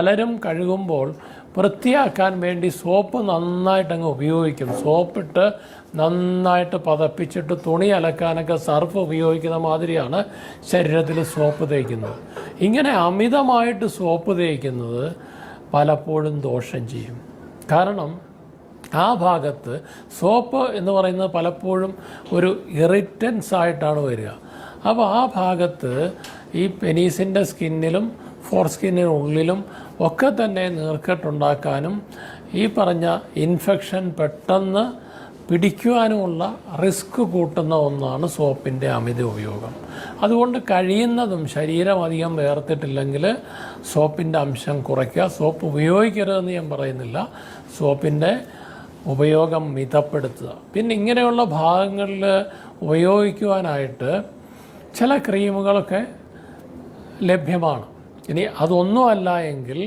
പലരും കഴുകുമ്പോൾ വൃത്തിയാക്കാൻ വേണ്ടി സോപ്പ് നന്നായിട്ട് അങ്ങ് ഉപയോഗിക്കും. സോപ്പിട്ട് നന്നായിട്ട് പതപ്പിച്ചിട്ട് തുണി അലക്കാനൊക്കെ സർഫ് ഉപയോഗിക്കുന്ന മാതിരിയാണ് ശരീരത്തിൽ സോപ്പ് തേക്കുന്നത്. ഇങ്ങനെ അമിതമായിട്ട് സോപ്പ് തേക്കുന്നത് പലപ്പോഴും ദോഷം ചെയ്യും. കാരണം ആ ഭാഗത്ത് സോപ്പ് എന്ന് പറയുന്നത് പലപ്പോഴും ഒരു ഇറിറ്റൻസ് ആയിട്ടാണ് വരിക. അപ്പോൾ ആ ഭാഗത്ത് ഈ പെനീസിന്റെ സ്കിന്നിലും ഫോർ സ്കിന്നിനുള്ളിലും ഒക്കെ തന്നെ നീർക്കെട്ടുണ്ടാക്കാനും ഈ പറഞ്ഞ ഇൻഫെക്ഷൻ പെട്ടെന്ന് പിടിക്കുവാനുമുള്ള റിസ്ക് കൂട്ടുന്ന ഒന്നാണ് സോപ്പിന്റെ അമിത ഉപയോഗം. അതുകൊണ്ട് കഴിയുന്നതും ശരീരം അധികം വേർത്തിട്ടില്ലെങ്കിൽ സോപ്പിന്റെ അംശം കുറയ്ക്കുക. സോപ്പ് ഉപയോഗിക്കരുതെന്ന് ഞാൻ പറയുന്നില്ല. സോപ്പിന്റെ ഉപയോഗം മിതപ്പെടുത്തുക. പിന്നെ ഇങ്ങനെയുള്ള ഭാഗങ്ങളിൽ ഉപയോഗിക്കുവാനായിട്ട് ചില ക്രീമുകളൊക്കെ ലഭ്യമാണ്. ഇനി അതൊന്നുമല്ല എങ്കിൽ